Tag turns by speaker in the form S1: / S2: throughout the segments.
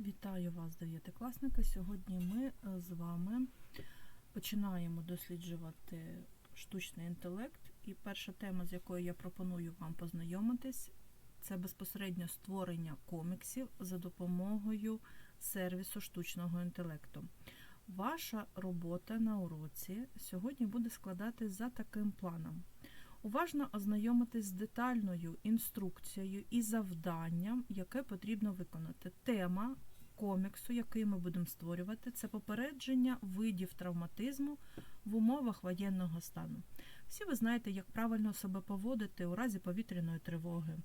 S1: Вітаю вас, дев'ятикласники. Сьогодні ми е, з вами починаємо досліджувати штучний інтелект. І перша тема, з якою я пропоную вам познайомитись, це безпосередньо створення коміксів за допомогою сервісу штучного інтелекту. Ваша робота на уроці сьогодні буде складатись за таким планом. Уважно ознайомитись з детальною інструкцією і завданням, яке потрібно виконати. Тема коміксу, який ми будемо створювати, це попередження видів травматизму в умовах воєнного стану. Всі ви знаєте, як правильно себе поводити у разі повітряної тривоги,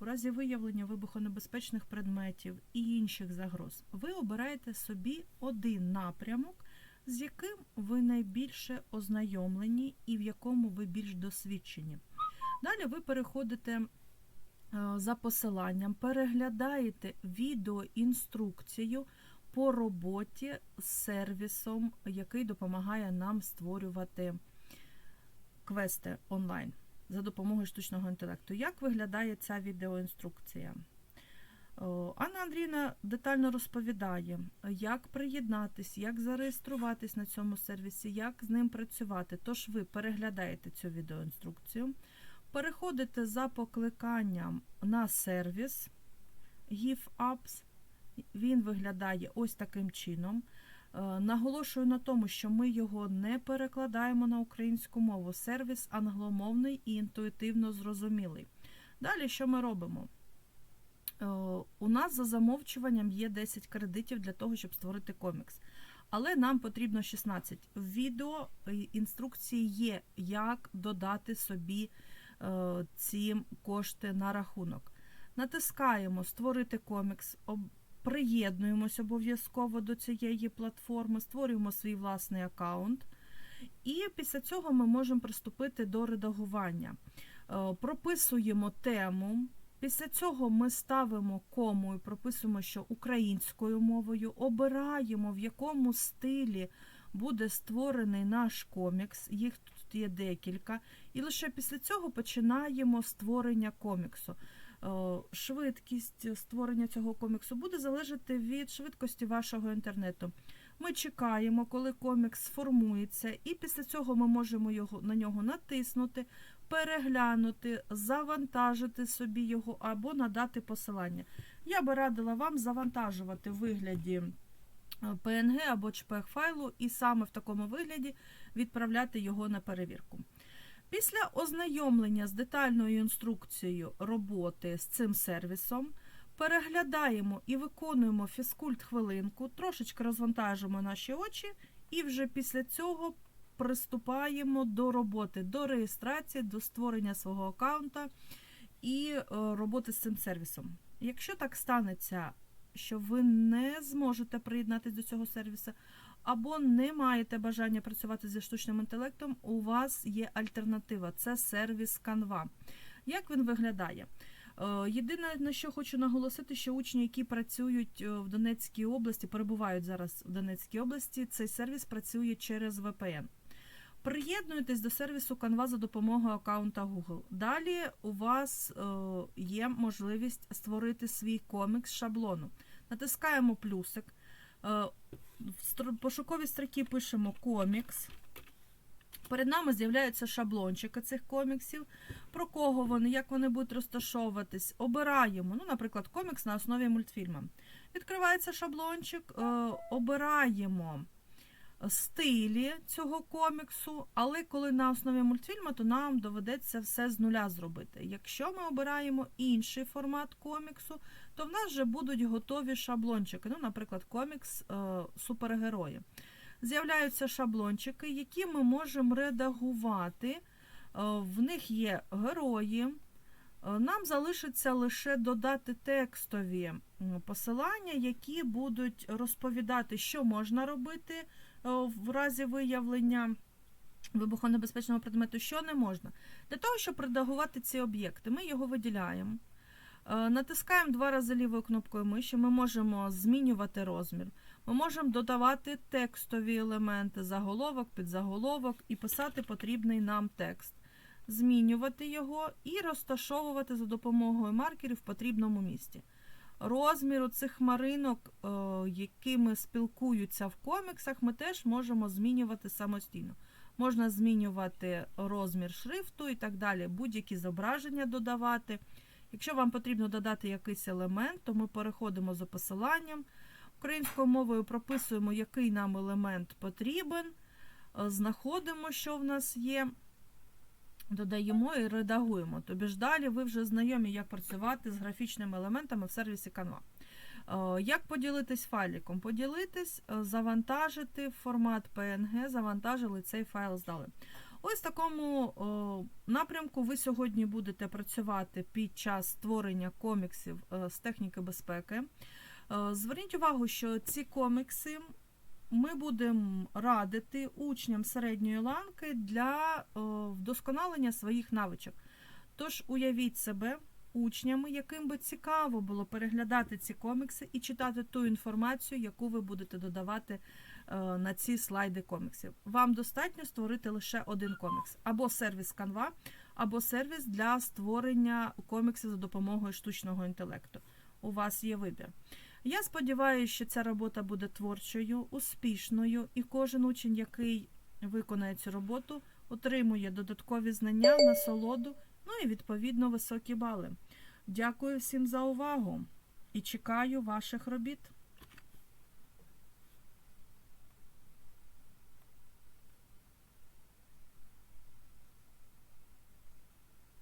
S1: у разі виявлення вибухонебезпечних предметів і інших загроз. Ви обираєте собі один напрямок, з яким ви найбільше ознайомлені і в якому ви більш досвідчені. Далі ви переходите е, за посиланням, переглядаєте відеоінструкцію по роботі з сервісом, який допомагає нам створювати квести онлайн за допомогою штучного інтелекту. Як виглядає ця відеоінструкція? О, Анна Андрійна детально розповідає, як приєднатись, як зареєструватись на цьому сервісі, як з ним працювати. Тож ви переглядаєте цю відеоінструкцію, переходите за покликанням на сервіс GIFApps. Він виглядає ось таким чином. Е, Наголошую на тому, що ми його не перекладаємо на українську мову. Сервіс англомовний і інтуїтивно зрозумілий. Далі що ми робимо? Е, У нас за замовчуванням є 10 кредитів для того, щоб створити комікс. Але нам потрібно 16. В відео інструкції є, як додати собі е, ці кошти на рахунок. Натискаємо Створити комікс, приєднуємось обов'язково до цієї платформи, створюємо свій власний аккаунт. І після цього ми можемо приступити до редагування. Е, Прописуємо тему. Після цього ми ставимо кому і прописуємо, що українською мовою, обираємо, в якому стилі буде створений наш комікс. Їх тут є декілька. І лише після цього починаємо створення коміксу. Е, Швидкість створення цього коміксу буде залежати від швидкості вашого інтернету. Ми чекаємо, коли комікс сформується, і після цього ми можемо його, на нього натиснути, переглянути, завантажити собі його або надати посилання. Я би радила вам завантажувати в вигляді е, PNG або JPEG файлу і саме в такому вигляді відправляти його на перевірку. Після ознайомлення з детальною інструкцією роботи з цим сервісом переглядаємо і виконуємо фізкульт хвилинку, трошечки розвантажимо наші очі, і вже після цього приступаємо до роботи, до реєстрації, до створення свого аккаунта і е, роботи з цим сервісом. Якщо так станеться, що ви не зможете приєднатися до цього сервісу, або не маєте бажання працювати зі штучним інтелектом, у вас є альтернатива це сервіс Canva. Як він виглядає? Е, Єдине, на що хочу наголосити, що учні, які працюють е, в Донецькій області, перебувають зараз в Донецькій області, цей сервіс працює через VPN. Приєднуйтесь до сервісу Canva за допомогою аккаунта Google. Далі у вас е, є можливість створити свій комікс шаблону. Натискаємо плюсик. Е, в пошуковій строкі пишемо комікс. Перед нами з'являються шаблончики цих коміксів. Про кого вони, як вони будуть розташовуватись. Обираємо, ну, наприклад, комікс на основі мультфільму. Відкривається шаблончик, е, обираємо стилі цього коміксу, але коли на основі мультфільму, то нам доведеться все з нуля зробити. Якщо ми обираємо інший формат коміксу, то в нас вже будуть готові шаблончики. Ну, наприклад, комікс е, супергерої. З'являються шаблончики, які ми можемо редагувати. Е, В них є герої. Е, Нам залишиться лише додати текстові посилання, які будуть розповідати, що можна робити в разі виявлення вибухонебезпечного предмету, що не можна. Для того, щоб редагувати ці об'єкти, ми його виділяємо. Е, Натискаємо два рази лівою кнопкою миші, ми можемо змінювати розмір. Ми можемо додавати текстові елементи, заголовок, підзаголовок і писати потрібний нам текст, змінювати його і розташовувати за допомогою маркерів в потрібному місці. Розміру цих хмаринок, е, якими спілкуються в коміксах, ми теж можемо змінювати самостійно. Можна змінювати розмір шрифту і так далі, будь-які зображення додавати. Якщо вам потрібно додати якийсь елемент, то ми переходимо за посиланням. Українською мовою прописуємо, який нам елемент потрібен, е, знаходимо, що в нас є, додаємо і редагуємо. Тобі ж далі ви вже знайомі, як працювати з графічними елементами в сервісі Canva. Е, Як поділитись файликом? Поділитись, е, завантажити формат PNG, завантажили цей файл здали. Ось в такому о, напрямку ви сьогодні будете працювати під час створення коміксів е, з техніки безпеки. Е, Зверніть увагу, що ці комікси ми будемо радити учням середньої ланки для е, вдосконалення своїх навичок. Тож уявіть себе учнями, яким би цікаво було переглядати ці комікси і читати ту інформацію, яку ви будете додавати е, на ці слайди коміксів. Вам достатньо створити лише один комікс, або сервіс Canva, або сервіс для створення коміксів за допомогою штучного інтелекту. У вас є вибір. Я сподіваюся, що ця робота буде творчою, успішною, і кожен учень, який виконає цю роботу, отримує додаткові знання, насолоду, ну і відповідно високі бали. Дякую всім за увагу і чекаю ваших робіт.